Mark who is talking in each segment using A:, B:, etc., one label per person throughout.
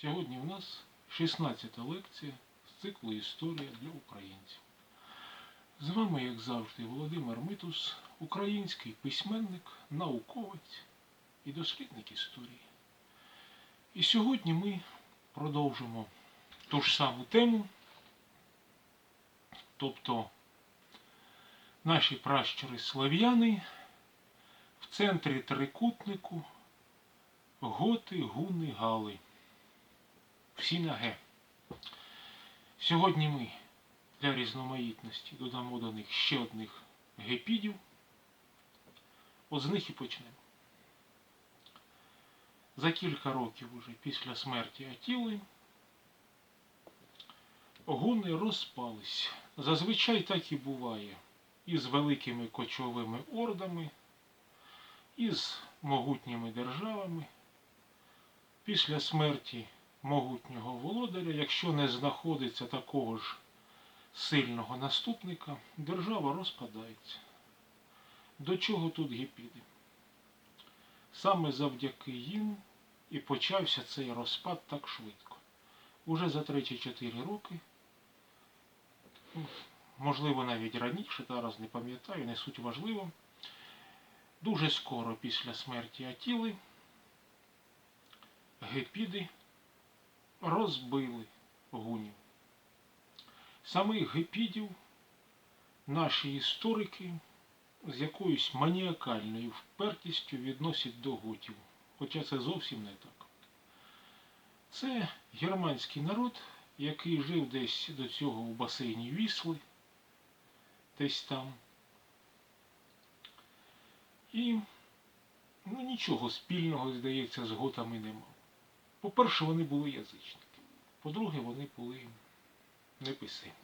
A: Сьогодні в нас 16 лекція з циклу Історія для українців. З вами, як завжди, Володимир Митус, український письменник, науковець і дослідник історії. І сьогодні ми продовжимо ту ж саму тему, тобто наші пращури слав'яни в центрі трикутнику готи, гуни, гали. Всі на Г. Сьогодні ми для різноманітності додамо до них ще одних гепідів. От з них і почнемо. За кілька років уже після смерті Атіли гуни розпались. Зазвичай так і буває. І з великими кочовими ордами, і з могутніми державами. Після смерті могутнього володаря, якщо не знаходиться такого ж сильного наступника, держава розпадається. До чого тут гіпіди? Саме завдяки їм і почався цей розпад так швидко. Уже за 3-4 роки, можливо навіть раніше, зараз не пам'ятаю, не суть важливо, дуже скоро після смерті Атіли гепіди розбили гунів. Самих гепідів наші історики з якоюсь маніакальною впертістю відносять до готів, хоча це зовсім не так. Це германський народ, який жив десь до цього у басейні Вісли, десь там. І ну, нічого спільного, здається, з готами не мав. По-перше, вони були язичники. По-друге, вони були неписемні.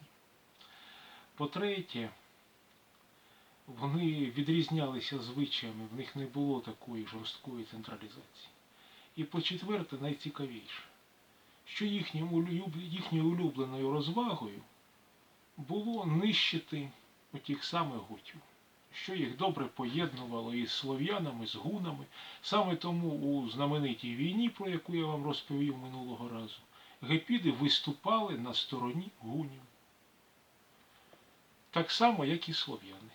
A: По-третє, вони відрізнялися звичаями, в них не було такої жорсткої централізації. І по-четверте, найцікавіше, що їхньою улюбленою розвагою було нищити отих самих готів, що їх добре поєднувало із слов'янами, з гунами. Саме тому у знаменитій війні, про яку я вам розповів минулого разу, гепіди виступали на стороні гунів. Так само, як і слов'яни.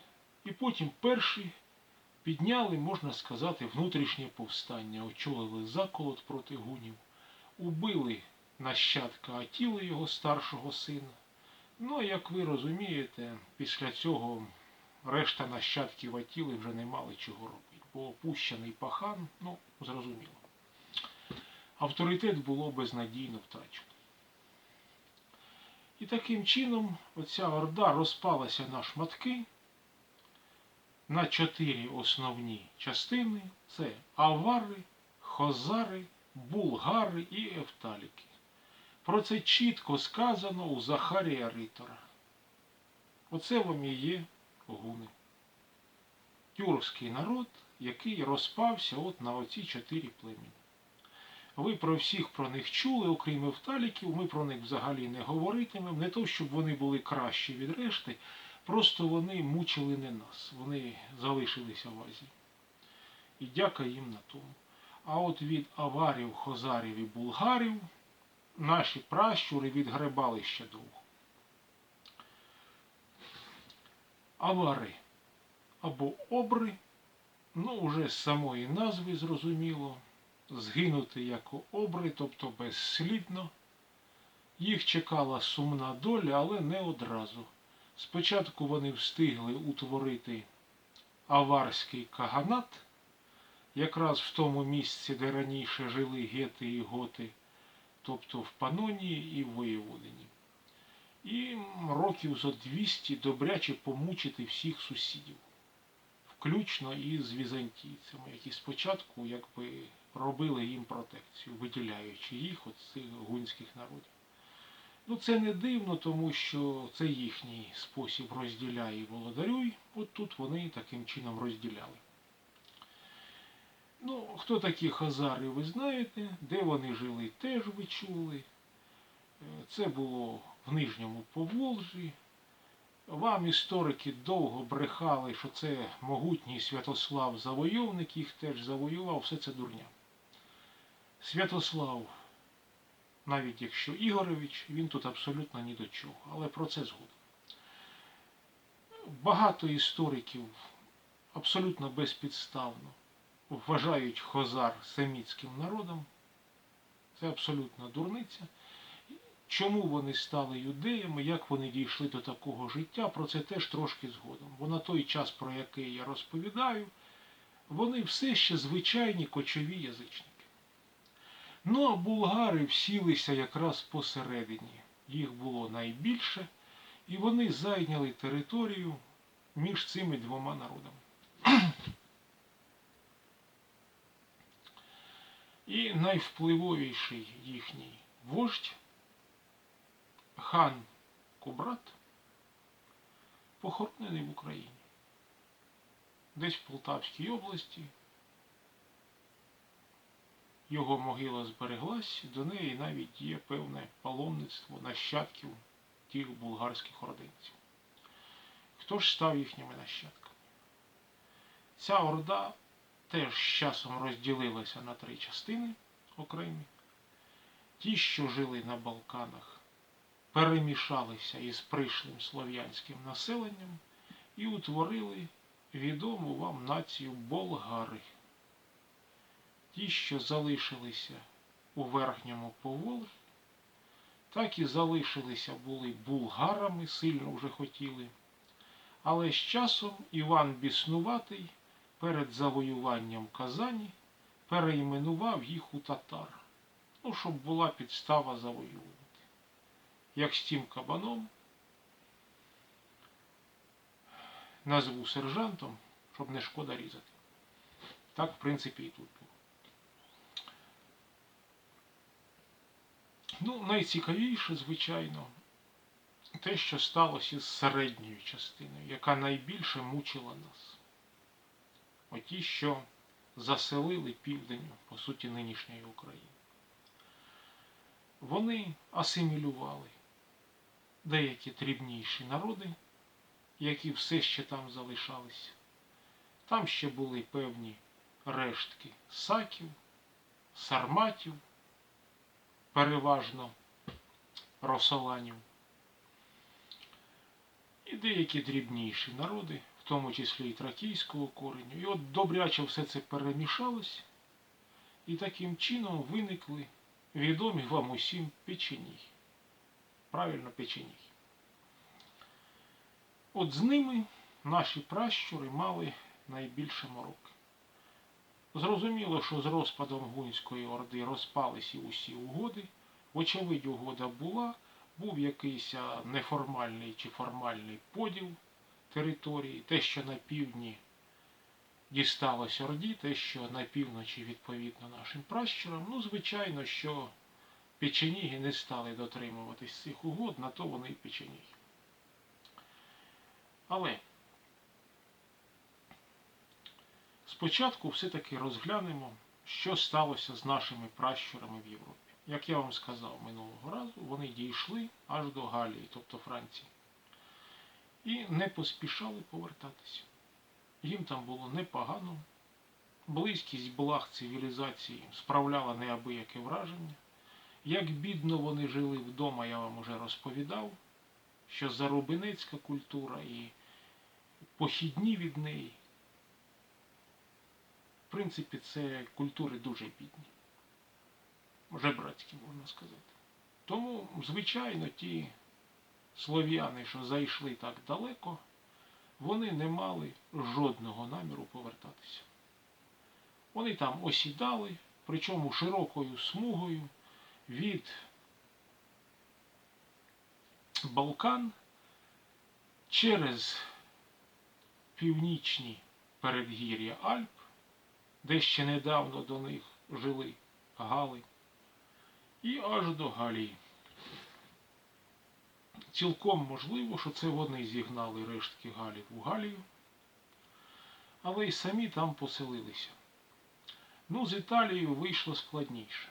A: І потім перші підняли, можна сказати, внутрішнє повстання, очолили заколот проти гунів, убили нащадка Атіли, його старшого сина. Ну, як ви розумієте, після цього решта нащадків Атіли вже не мали чого робити, бо опущений пахан, ну, зрозуміло. Авторитет було безнадійно втрачено. І таким чином оця орда розпалася на шматки на чотири основні частини: це авари, хозари, булгари і ефталіки. Про це чітко сказано у Захарія Ритора. Оце вам і є гуни. Тюркський народ, який розпався от на оці чотири племені. Ви про всіх про них чули, окрім ефталіків, ми про них взагалі не говоритимемо. Не то, щоб вони були кращі від решти, просто вони мучили не нас. Вони залишилися в Азії. І дяка їм на тому. А от від аварів, хозарів і булгарів наші пращури відгребали ще довго. Авари або обри, ну вже з самої назви зрозуміло, згинути як обри, тобто безслідно. Їх чекала сумна доля, але не одразу. Спочатку вони встигли утворити аварський каганат, якраз в тому місці, де раніше жили гети і готи, тобто в Панонії і в Воєводині. І років зо 200 добряче помучити всіх сусідів, включно із візантійцями, які спочатку якби робили їм протекцію, виділяючи їх від цих гунських народів. Ну це не дивно, тому що це їхній спосіб розділяй і володарюй. От тут вони таким чином розділяли. Ну, хто такі хазари, ви знаєте, де вони жили, теж ви чули. Е, Це було в Нижньому Поволжі. Вам історики довго брехали, що це могутній Святослав Завойовник, їх теж завоював, все це дурня. Святослав навіть якщо Ігорович, він тут абсолютно ні до чого, але про це згодом. Багато істориків абсолютно безпідставно вважають хозар семітським народом. Це абсолютна дурниця. Чому вони стали юдеями, як вони дійшли до такого життя, про це теж трошки згодом. Бо на той час, про який я розповідаю, вони все ще звичайні кочові язичники. Ну а булгари всілися якраз посередині. Їх було найбільше, і вони зайняли територію між цими двома народами. І найвпливовіший їхній вождь хан Кубрат похоронений в Україні. Десь в Полтавській області. Його могила збереглась, до неї навіть є певне паломництво нащадків тих булгарських ординців. Хто ж став їхніми нащадками? Ця орда теж з часом розділилася на три частини окремі. Ті, що жили на Балканах, перемішалися із прийшлим слов'янським населенням і утворили відому вам націю болгари. Ті, що залишилися у верхньому поволі, так і залишилися були булгарами, сильно вже хотіли. Але з часом Іван Біснуватий перед завоюванням Казані перейменував їх у татар, ну, щоб була підстава завоювати. Як з тим кабаном назву сержантом, щоб не шкода різати. Так, в принципі, і тут було. Ну, найцікавіше, звичайно, те, що сталося із середньою частиною, яка найбільше мучила нас. Оті, що заселили південь, по суті, нинішньої України. Вони асимілювали деякі дрібніші народи, які все ще там залишалися. Там ще були певні рештки саків, сарматів, переважно росоланів. І деякі дрібніші народи, в тому числі і тракійського кореню. І от добряче все це перемішалось, і таким чином виникли відомі вам усім печеній. Правильно, печеній. От з ними наші пращури мали найбільше мороки. Зрозуміло, що з розпадом Гунської Орди розпалися усі угоди. Вочевидь, угода була, був якийсь неформальний чи формальний поділ території, те, що на півдні дісталось Орді, те, що на півночі відповідно нашим пращурам. Ну, звичайно, що печеніги не стали дотримуватись цих угод, на то вони і печеніги. Але спочатку все-таки розглянемо, що сталося з нашими пращурами в Європі. Як я вам сказав минулого разу, вони дійшли аж до Галії, тобто Франції, і не поспішали повертатися. Їм там було непогано. Близькість благ цивілізації справляла неабияке враження. Як бідно вони жили вдома, я вам уже розповідав, що зарубинецька культура і похідні від неї, в принципі, це культури дуже бідні. Жебрацькі, можна сказати. Тому, звичайно, ті слов'яни, що зайшли так далеко, вони не мали жодного наміру повертатися. Вони там осідали, причому широкою смугою від Балкан через північні передгір'я Альп, де ще недавно до них жили Гали, і аж до Галії. Цілком можливо, що це вони зігнали рештки Галів у Галію, але й самі там поселилися. Ну, з Італією вийшло складніше.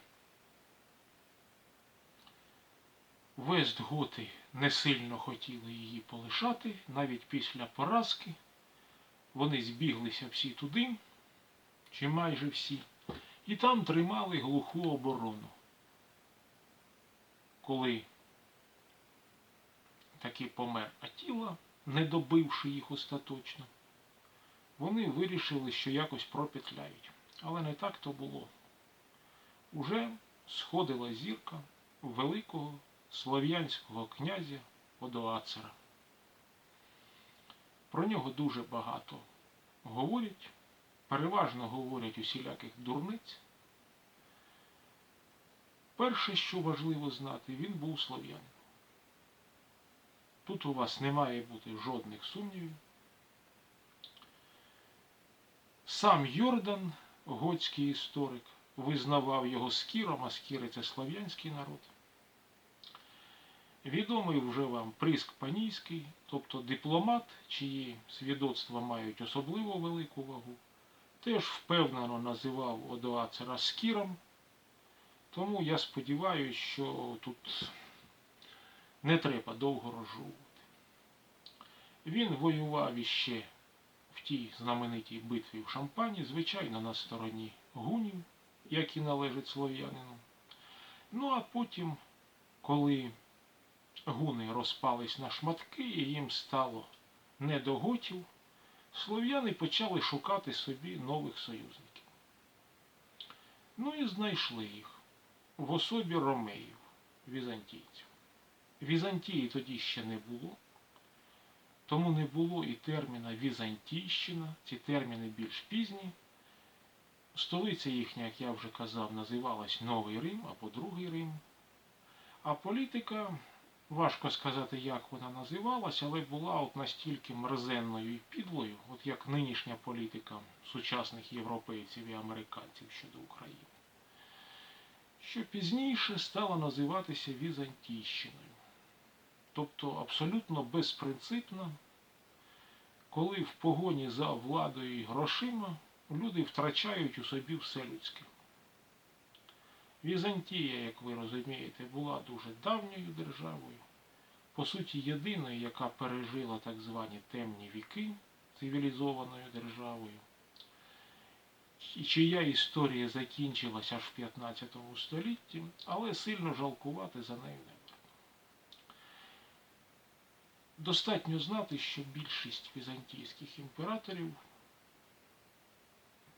A: Вестготи не сильно хотіли її полишати, навіть після поразки. Вони збіглися всі туди, чи майже всі, і там тримали глуху оборону. коли таки помер Атіла, не добивши їх остаточно, вони вирішили, що якось пропетляють. Але не так то було. Уже сходила зірка великого слов'янського князя Одоацера. Про нього дуже багато говорять, переважно говорять усіляких дурниць. Перше, що важливо знати, він був слов'янином. Тут у вас не має бути жодних сумнівів. Сам Йордан, готський історик, визнавав його скіром, а скіри це слов'янський народ. Відомий вже вам Приск Панійський, тобто дипломат, чиї свідоцтва мають особливо велику вагу, теж впевнено називав Одоацера скіром, тому я сподіваюся, що тут не треба довго розжовувати. Він воював іще в тій знаменитій битві в Шампані, звичайно, на стороні гунів, як і належить слов'янину. Ну а потім, коли гуни розпались на шматки і їм стало не до готів, слов'яни почали шукати собі нових союзників. Ну і знайшли їх в особі ромеїв, візантійців. Візантії тоді ще не було, тому не було і терміна Візантійщина, ці терміни більш пізні. Столиця їхня, як я вже казав, називалась Новий Рим або Другий Рим. А політика, важко сказати, як вона називалась, але була от настільки мерзенною і підлою, от як нинішня політика сучасних європейців і американців щодо України, що пізніше стала називатися Візантійщиною. Тобто абсолютно безпринципна, коли в погоні за владою і грошима люди втрачають у собі все людське. Візантія, як ви розумієте, була дуже давньою державою, по суті, єдиною, яка пережила так звані темні віки цивілізованою державою, і чия історія закінчилася аж в 15 столітті, але сильно жалкувати за нею не варто. Достатньо знати, що більшість візантійських імператорів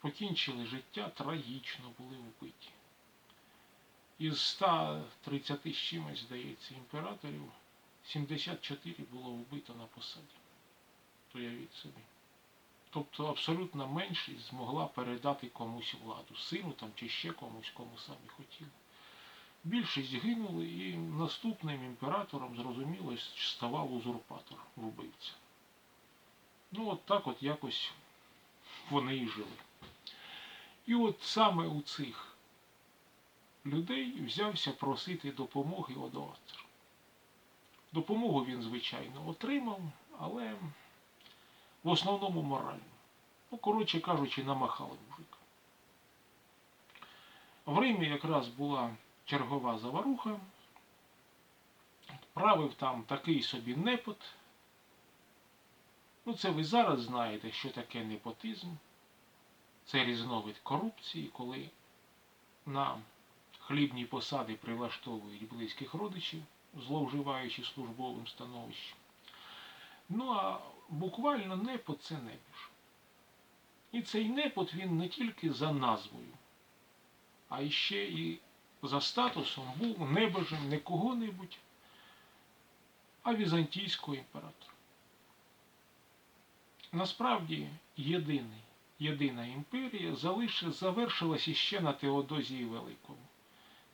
A: покінчили життя трагічно, були вбиті. Із 130 з чимось, здається, імператорів 74 було вбито на посаді. Уявіть собі. Тобто абсолютна меншість змогла передати комусь владу, сину там чи ще комусь, кому самі хотіли. Більшість гинули і наступним імператором, зрозуміло, ставав узурпатор, вбивця. Ну от так от якось вони і жили. І от саме у цих людей взявся просити допомоги Одоацер. Допомогу він, звичайно, отримав, але в основному морально. Ну, коротше кажучи, намахали мужик. В Римі якраз була чергова заваруха, правив там такий собі непот. Ну, це ви зараз знаєте, що таке непотизм. Це різновид корупції, коли на хлібні посади прилаштовують близьких родичів, зловживаючи службовим становищем. Ну а буквально непот це небіж. І цей непот він не тільки за назвою, а ще і за статусом був небожем не кого-небудь, а візантійського імператора. Насправді єдиний, єдина імперія залиш, завершилась іще на Теодозії Великому.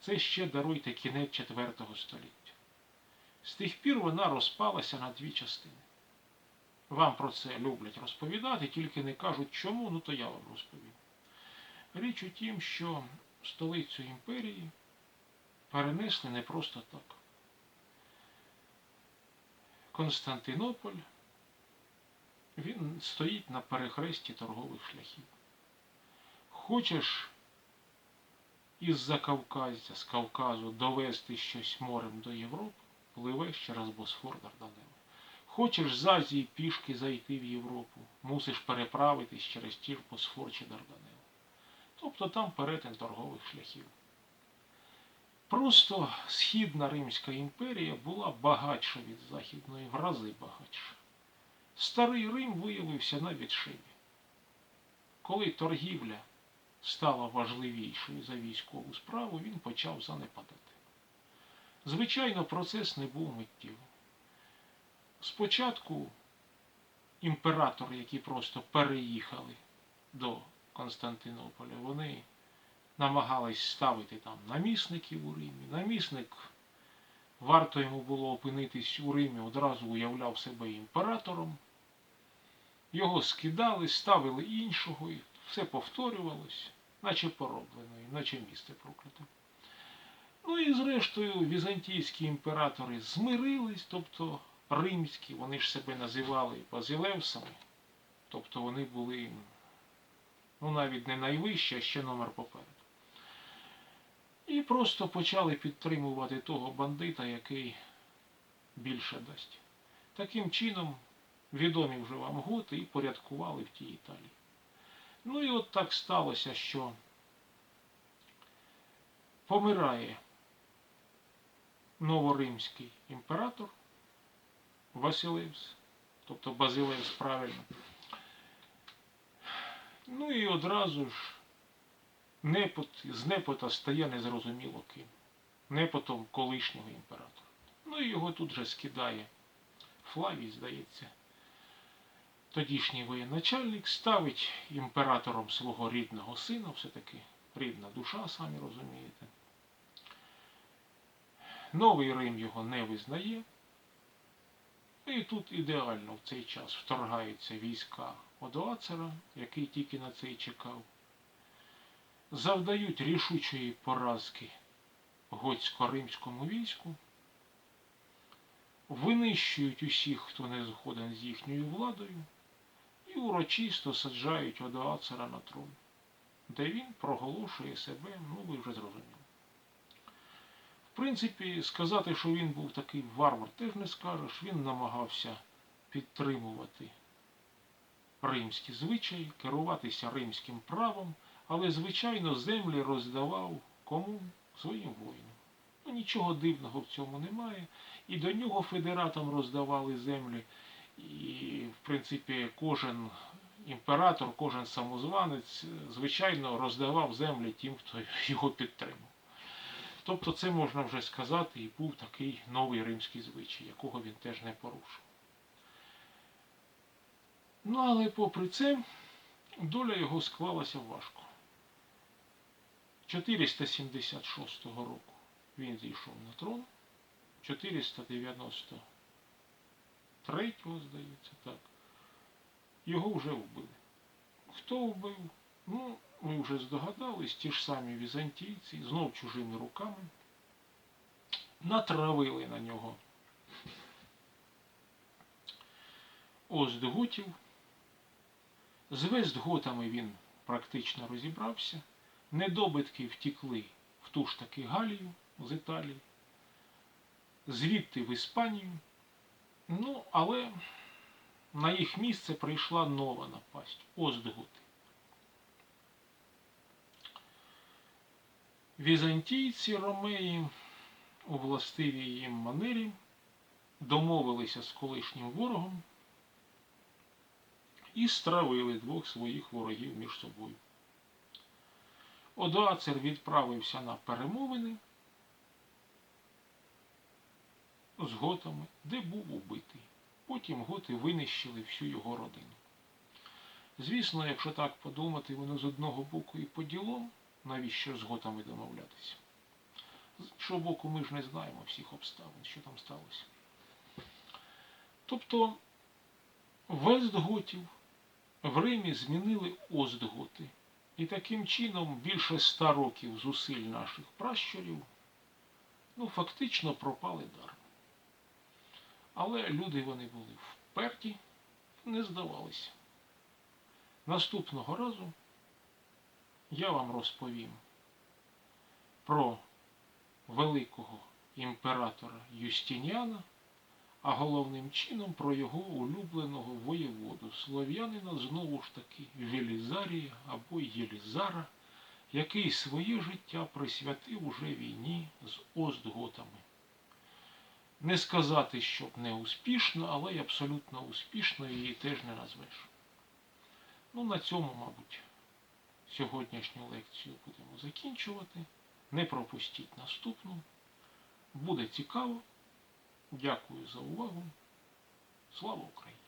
A: Це ще даруйте кінець IV століття. З тих пір вона розпалася на дві частини. Вам про це люблять розповідати, тільки не кажуть чому, ну то я вам розповім. Річ у тім, що столицю імперії перенесли не просто так. Константинополь, він стоїть на перехресті торгових шляхів. Хочеш із Закавказя, з Кавказу довести щось морем до Європи, пливеш через Босфор Дарданелли. Хочеш з Азії пішки зайти в Європу, мусиш переправитись через ті ж Босфор чи Дарданелли. Тобто там перетин торгових шляхів. Просто Східна Римська імперія була багатша від Західної, в рази багатша. Старий Рим виявився на відшибі. Коли торгівля стала важливішою за військову справу, він почав занепадати. Звичайно, процес не був миттєвим. Спочатку імператори, які просто переїхали до Константинополя, вони намагались ставити там намісників у Римі. Намісник, варто йому було опинитись у Римі, одразу уявляв себе імператором. Його скидали, ставили іншого, і все повторювалось, наче пороблено, наче місце прокляте. Ну і зрештою візантійські імператори змирились, тобто римські, вони ж себе називали базилевсами, тобто вони були ну, навіть не найвищі, а ще номер попереду. І просто почали підтримувати того бандита, який більше дасть. Таким чином, відомі вже вам готи і порядкували в тій Італії. Ну і от так сталося, що помирає новоримський імператор Василевс, тобто Базилевс правильно. Ну і одразу ж непот, з непота стає незрозуміло ким. Непотом колишнього імператора. Ну і його тут же скидає Флавій, здається. Тодішній воєначальник ставить імператором свого рідного сина, все-таки рідна душа, самі розумієте. Новий Рим його не визнає. І тут ідеально в цей час вторгаються війська Одоацера, який тільки на це й чекав. Завдають рішучої поразки готсько-римському війську, винищують усіх, хто не згоден з їхньою владою, і урочисто саджають Одоацера на трон, де він проголошує себе, ну ви вже зрозуміли. В принципі, сказати, що він був такий варвар, теж не скажеш. Він намагався підтримувати римські звичаї, керуватися римським правом, але, звичайно, землі роздавав кому своїм воїнам. Ну, нічого дивного в цьому немає. І до нього федератам роздавали землі. І, в принципі, кожен імператор, кожен самозванець, звичайно, роздавав землі тим, хто його підтримав. Тобто це можна вже сказати, і був такий новий римський звичай, якого він теж не порушив. Ну, але попри це, доля його склалася важко. 476 року він зійшов на трон, 493, здається, так, його вже вбили. Хто вбив? Ну, ми вже здогадались, ті ж самі візантійці, знов чужими руками, натравили на нього Оздготів. З Вестготами він практично розібрався. Недобитки втікли в ту ж таки Галію з Італії, звідти в Іспанію. Ну, але на їх місце прийшла нова напасть Оздготи. Візантійці ромеї у властивій їм манері домовилися з колишнім ворогом і стравили двох своїх ворогів між собою. Одоацер відправився на перемовини з готами, де був убитий. Потім готи винищили всю його родину. Звісно, якщо так подумати, воно з одного боку і по ділом, навіщо з готами домовлятися. З іншого боку, ми ж не знаємо всіх обставин, що там сталося. Тобто Вестготів в Римі змінили Остготи. І таким чином більше ста років зусиль наших пращурів ну, фактично пропали даром. Але люди вони були вперті, не здавалися. Наступного разу я вам розповім про великого імператора Юстиніана, а головним чином про його улюбленого воєводу, слов'янина знову ж таки Велізарія або Єлізара, який своє життя присвятив уже війні з Остготами. Не сказати, щоб не успішно, але й абсолютно успішно її теж не назвеш. Ну, на цьому, мабуть, сьогоднішню лекцію будемо закінчувати. Не пропустіть наступну. Буде цікаво. Дякую за увагу. Слава Україні!